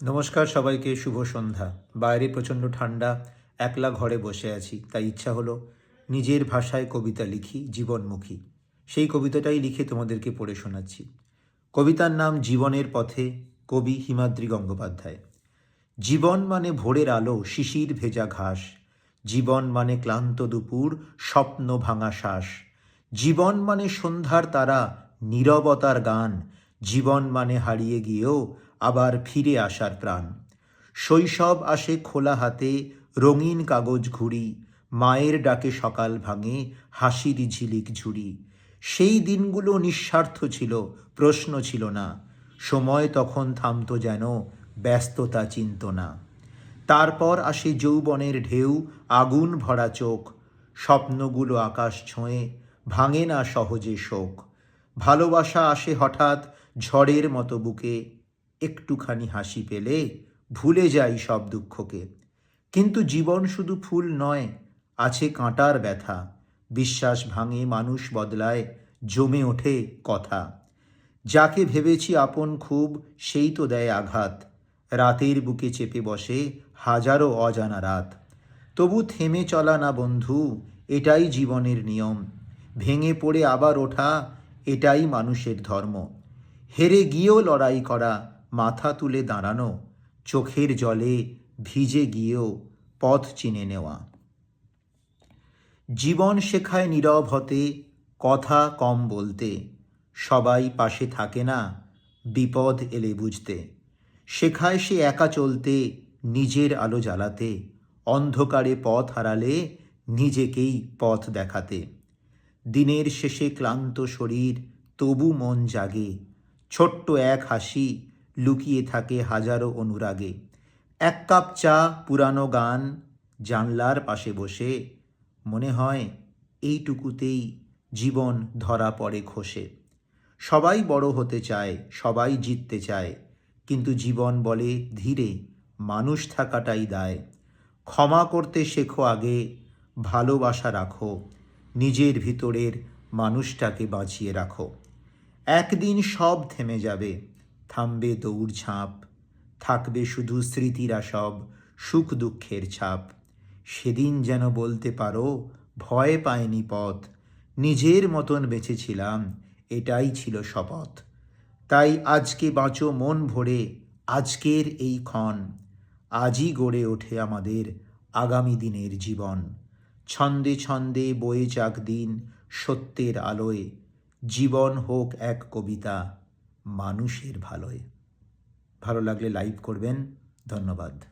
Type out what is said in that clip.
নমস্কার সবাইকে, শুভ সন্ধ্যা। বাইরে প্রচণ্ড ঠান্ডা একলা ঘরে বসে আছি, তাই ইচ্ছা হলো নিজের ভাষায় কবিতা লিখি, জীবনমুখী। সেই কবিতাটাই লিখে তোমাদেরকে পড়ে শোনাচ্ছি। কবিতার নাম জীবনের পথে, কবি হিমাদ্রি গঙ্গোপাধ্যায়। জীবন মানে ভোরের আলো, শিশির ভেজা ঘাস। জীবন মানে ক্লান্ত দুপুর, স্বপ্ন ভাঙা শ্বাস। জীবন মানে সন্ধ্যার তারা, নীরবতার গান। জীবন মানে হারিয়ে গিয়েও আবার ফিরে আসার প্রাণ। শৈশব আসে খোলা হাতে, রঙিন কাগজ ঘুড়ি, মায়ের ডাকে সকাল ভাঙে, হাসির ঝিলিক ঝুড়ি। সেই দিনগুলো নিঃস্বার্থ ছিল, প্রশ্ন ছিল না। সময় তখন থামতো যেন, ব্যস্ততা চিন্ত না। তারপর আসে যৌবনের ঢেউ, আগুন ভরা চোখ। স্বপ্নগুলো আকাশ ছোঁয়ে, ভাঙে না সহজে শোক। ভালোবাসা আসে হঠাৎ ঝড়ের মতো বুকে। একটুখানি হাসি পেলে ভুলে যাই সব দুঃখকে। কিন্তু জীবন শুধু ফুল নয়, আছে কাঁটার ব্যথা। বিশ্বাস ভাঙে, মানুষ বদলায়, জমে ওঠে কথা। যাকে ভেবেছি আপন খুব, সেই তো দেয় আঘাত। রাতের বুকে চেপে বসে, হাজারো অজানা রাত। তবু থেমে চলা না বন্ধু, এটাই জীবনের নিয়ম। ভেঙে পড়ে আবার ওঠা, এটাই মানুষের ধর্ম। হেরে গিয়েও লড়াই করা মাথা তুলে দাঁড়ানো, চোখের জলে ভিজে গিয়েও পথ চিনে নেওয়া। জীবন শেখায় নীরব হতে, কথা কম বলতে, সবাই পাশে থাকে না, বিপদ এলে বুঝতে। শেখায় সে একা চলতে, নিজের আলো জ্বালাতে, অন্ধকারে পথ হারালে, নিজেকেই পথ দেখাতে। দিনের শেষে ক্লান্ত শরীর, তবু মন জাগে, ছোট্ট এক হাসি লুকিয়ে থাকে হাজারো অনুরাগে। এক কাপ চা, পুরানো গান, জানলার পাশে বসে, মনে হয় এইটুকুতেই জীবন ধরা পড়ে খসে। সবাই বড় হতে চায়, সবাই জিততে চায়, কিন্তু জীবন বলে ধীরে মানুষ থাকাটাই দায়। ক্ষমা করতে শেখো আগে, ভালোবাসা রাখো, নিজের ভিতরের মানুষটাকে বাঁচিয়ে রাখো। একদিন সব থেমে যাবে থামবে দৌড়ঝাঁপ থাকবে শুধু স্মৃতিরা সব, সুখ দুঃখের ছাপ। সেদিন যেন বলতে পারো, ভয় পায়নি পথ, নিজের মতন বেঁচেছিলাম, এটাই ছিল শপথ। তাই আজকে বাঁচো মন ভরে, আজকের এই ক্ষণ, আজই গড়ে ওঠে আমাদের আগামী দিনের জীবন। ছন্দে ছন্দে বয়ে যাক দিন সত্যের আলোয়, জীবন হোক এক কবিতা। মানুষের ভালোয়। ভালো লাগলে লাইক করবেন। ধন্যবাদ।